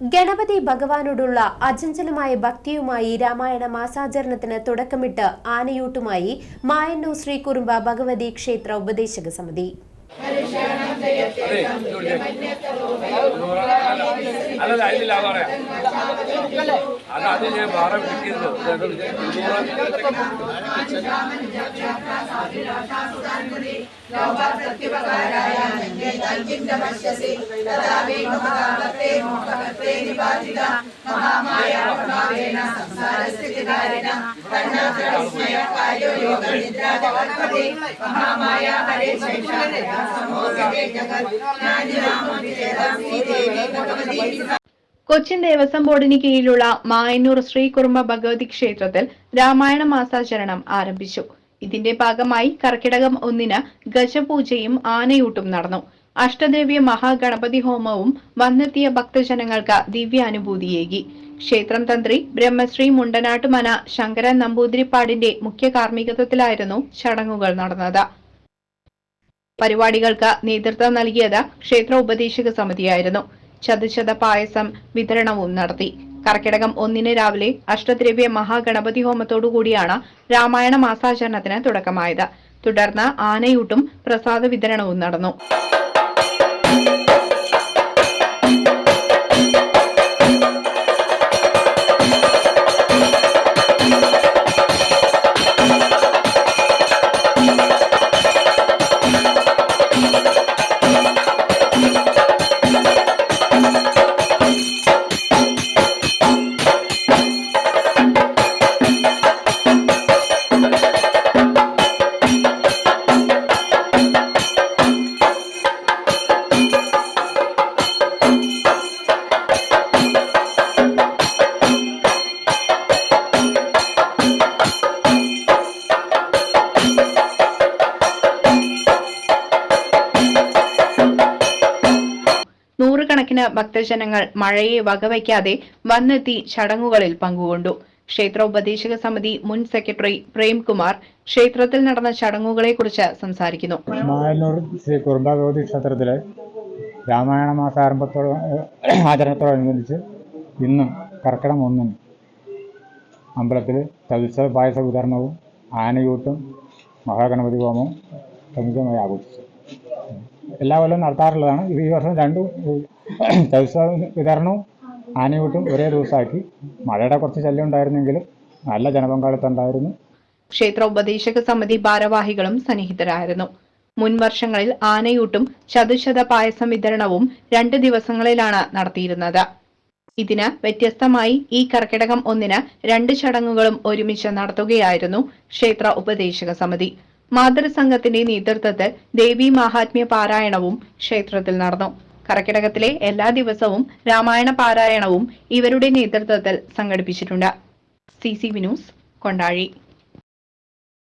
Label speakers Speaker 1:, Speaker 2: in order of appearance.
Speaker 1: ഗണപതി ഭഗവാനോടുള്ള അചഞ്ചലമായ ഭക്തിയുമായി രാമായണ മാസാചരണത്തിന് തുടക്കമിട്ട് ആനയൂട്ടുമായി മായന്നൂർ ശ്രീകുറുമ്പ ഭഗവതി ക്ഷേത്ര ഉപദേശക സമിതി
Speaker 2: അല്ലല്ല അത് പറയാം അത് അത് ഞാൻ വേറെ വിളിക്കുന്നത്
Speaker 3: കൊച്ചിൻ ദേവസ്വം ബോർഡിന് കീഴിലുള്ള മായന്നൂർ ശ്രീ കുറുമ്പ ഭഗവതി ക്ഷേത്രത്തിൽ രാമായണ മാസാചരണം ആരംഭിച്ചു. ഇതിന്റെ ഭാഗമായി കർക്കിടകം ഒന്നിന് ഗജപൂജയും ആനയൂട്ടും നടന്നു. അഷ്ടദേവ്യ മഹാഗണപതി ഹോമവും വന്നെത്തിയ ഭക്തജനങ്ങൾക്ക് ദിവ്യാനുഭൂതിയേകി ക്ഷേത്രം തന്ത്രി ബ്രഹ്മശ്രീ മുണ്ടനാട്ടുമന ശങ്കരൻ നമ്പൂതിരിപ്പാടിന്റെ മുഖ്യ കാർമ്മികത്വത്തിലായിരുന്നു ചടങ്ങുകൾ നടന്നത്. പരിപാടികൾക്ക് നേതൃത്വം നൽകിയത് ക്ഷേത്ര ഉപദേശക സമിതിയായിരുന്നു. ചതുശത പായസം വിതരണവും നടത്തി. കർക്കിടകം ഒന്നിന് രാവിലെ അഷ്ടദ്രവ്യ മഹാഗണപതി ഹോമത്തോടുകൂടിയാണ് രാമായണ മാസാചരണത്തിന് തുടക്കമായത്. തുടർന്ന് ആനയൂട്ടും പ്രസാദ വിതരണവും നടന്നു. നൂറുകണക്കിന് ഭക്തജനങ്ങൾ മഴയെ വകവയ്ക്കാതെ വന്നെത്തി ചടങ്ങുകളിൽ പങ്കുകൊണ്ടു. ക്ഷേത്ര ഉപദേശക സമിതി മുൻ സെക്രട്ടറി പ്രേംകുമാർ ക്ഷേത്രത്തിൽ നടന്ന ചടങ്ങുകളെ കുറിച്ച്
Speaker 4: സംസാരിക്കുന്നു ശ്രീ കുറുമ്പാഭഗവതി ക്ഷേത്രത്തിലെ രാമായണ മാസാരംഭത്തോട് ആചരണത്തോടനുബന്ധിച്ച് ഇന്നും കർക്കിടം ഒന്നും അമ്പലത്തിൽ തത്സവ പായസ വിതരണവും ആനയൂട്ടും മഹാഗണപതി ഹോമവും സംയുക്തമായി ആഘോഷിച്ചു. എല്ലാ കൊല്ലവും നടത്താറുള്ളതാണ്. ഇത് ഈ വർഷം രണ്ടും വിതരണവും ആനയൂട്ടും ഒരേ ദിവസമാക്കി. മഴയുടെ കുറച്ച് ശല്യം ഉണ്ടായിരുന്നെങ്കിലും നല്ല ജനപങ്കാളിത്തം ഉണ്ടായിരുന്നു.
Speaker 3: ക്ഷേത്ര ഉപദേശക സമിതി ഭാരവാഹികളും സന്നിഹിതരായിരുന്നു. മുൻ വർഷങ്ങളിൽ ആനയൂട്ടും ചതുശത പായസം വിതരണവും രണ്ട് ദിവസങ്ങളിലാണ് നടത്തിയിരുന്നത്. ഇതിന് വ്യത്യസ്തമായി ഈ കർക്കിടകം ഒന്നിന് രണ്ട് ചടങ്ങുകളും ഒരുമിച്ച് നടത്തുകയായിരുന്നു ക്ഷേത്ര ഉപദേശക സമിതി. മാതൃസംഘത്തിന്റെ നേതൃത്വത്തിൽ ദേവി മഹാത്മ്യ പാരായണവും ക്ഷേത്രത്തിൽ നടന്നു. കർക്കിടകത്തിലെ എല്ലാ ദിവസവും രാമായണ പാരായണവും ഇവരുടെ നേതൃത്വത്തിൽ സംഘടിപ്പിച്ചിട്ടുണ്ട്. സി സി വിനൂസ് കൊണ്ടാഴി.